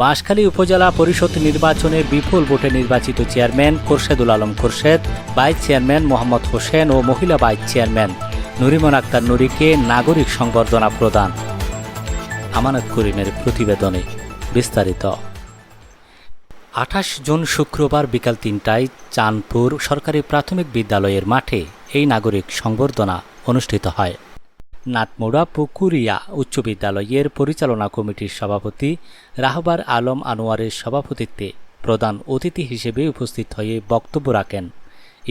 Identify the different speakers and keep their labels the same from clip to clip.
Speaker 1: বাঁশখালী উপজেলা পরিষদ নির্বাচনে বিপুল ভোটে নির্বাচিত chairman Khorshedul Alam Khorshed, vice chairman Mohammad Hossain ও মহিলা ভাইস চেয়ারম্যান নুরিমন আক্তার নুরিকে নাগরিক সংবর্ধনা প্রদান। আমানত করিমের প্রতিবেদনে বিস্তারিত। আঠাশ জুন শুক্রবার বিকাল তিনটায় চাঁদপুর সরকারি প্রাথমিক বিদ্যালয়ের মাঠে এই নাগরিক সংবর্ধনা অনুষ্ঠিত হয়। নাটমোড়া পুকুরিয়া উচ্চ বিদ্যালয়ের পরিচালনা কমিটির সভাপতি রাহবার আলম আনোয়ারের সভাপতিত্বে প্রধান অতিথি হিসেবে উপস্থিত হয়ে বক্তব্য রাখেন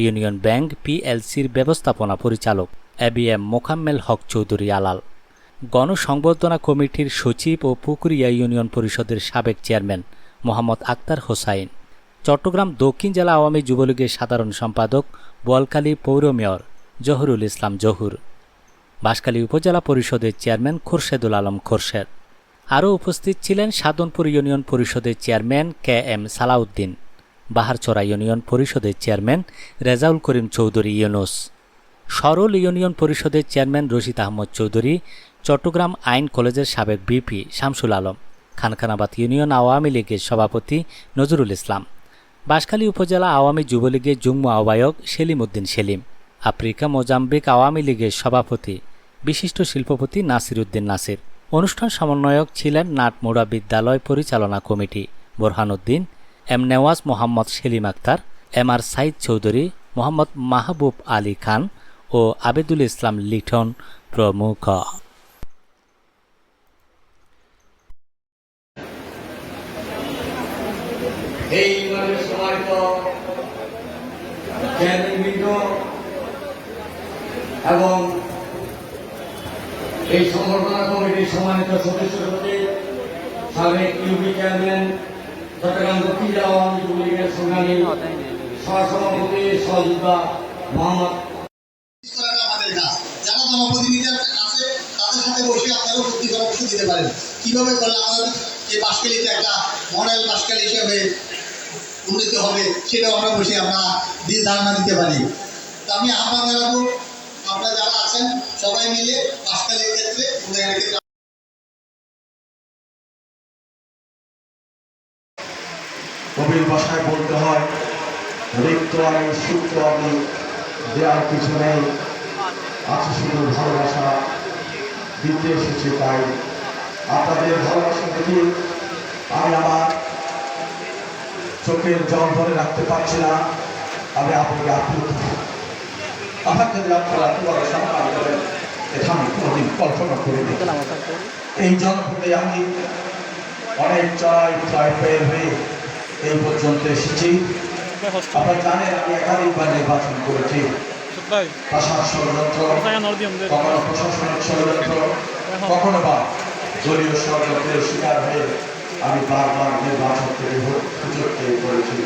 Speaker 1: ইউনিয়ন ব্যাংক পিএলসির ব্যবস্থাপনা পরিচালক এবিএম মোকাম্মেল হক চৌধুরী আলাল। গণসংবর্ধনা কমিটির সচিব ও পুকুরিয়া ইউনিয়ন পরিষদের সাবেক চেয়ারম্যান মোহাম্মদ আক্তার হোসাইন। চট্টগ্রাম দক্ষিণ জেলা আওয়ামী যুবলীগের সাধারণ সম্পাদক বোয়ালখালী পৌর মেয়র জহুরুল ইসলাম জহুর। বাঁশখালী উপজেলা পরিষদের চেয়ারম্যান খোরশেদুল আলম খোরশেদ। আরও উপস্থিত ছিলেন সাধনপুর ইউনিয়ন পরিষদের chairman K M Salauddin, Baharchhara union পরিষদের চেয়ারম্যান রেজাউল করিম চৌধুরী ইউনুস, সরল ইউনিয়ন পরিষদের চেয়ারম্যান রশিদ আহমদ চৌধুরী, চট্টগ্রাম আইন কলেজের সাবেক বিপি শামসুল আলম, খানখানাবাদ ইউনিয়ন আওয়ামী লীগের সভাপতি নজরুল ইসলাম বাঁশখালী উপজেলা আওয়ামী যুবলীগের যুগ্ম আহ্বায়ক সেলিম উদ্দিন সেলিম, আফ্রিকা মোজাম্বিক আওয়ামী লীগের সভাপতি বিশিষ্ট শিল্পপতি নাসির উদ্দিন নাসির। অনুষ্ঠান সমন্বয়ক ছিলেন নাটমোড়া বিদ্যালয় পরিচালনা committee. Borhanuddin, M Newaz Mohammad Selim Akter, M R Sayeed Chowdhury, Mohammad Mahbub Ali Khan ও আবেদুল ইসলাম লিটন প্রমুখ।
Speaker 2: এবং এই সংবর্ধনা কমিটির সম্মানিত সদস্যদের সাবেক ইউপি চেয়ারম্যান চট্টগ্রাম দক্ষিণ জেলা আওয়ামী যুবলীগের সংগ্রামী সহসভাপতি সহযোগিতা মোহাম্মদ
Speaker 3: কীভাবে করলে আমাদের একটা উন্নীত হবে সেটাও আমরা বসে আমরা দিক ধারণা দিতে পারি। আমি আহ্বান জানাব আপনারা যারা আছেন, সবাই মিলে বাসকালির ক্ষেত্রে
Speaker 4: কবির ভাষায় বলতে হয়, রিক্ত আমি সুপ্ত আমি দেওয়ার কিছু নেই, আছে শুধু ভালোবাসা, দিতে এসেছি তাই। আপনাদের ভালোবাসা দেখি আমি আমার চোখের জল ধরে রাখতে পারছি না, আমি আপনাকে আপ্লুত। আমাকে সম্মান করেন এটা আমি কোনোদিন কল্পনা করিনি এই জনপদে আমি অনেক চড়াই প্রায় পেয়ে হয়ে এই পর্যন্ত এসেছি। আপনারা জানেন আমি একাধিকবার নির্বাচন করেছি। ভাষার ষড়যন্ত্র কখনো প্রশাসনিক ষড়যন্ত্র, কখনো বা দলীয় ষড়যন্ত্রের শিকার হয়ে আমি বারবার নির্বাচন থেকে সুযোগ পেয়ে করেছি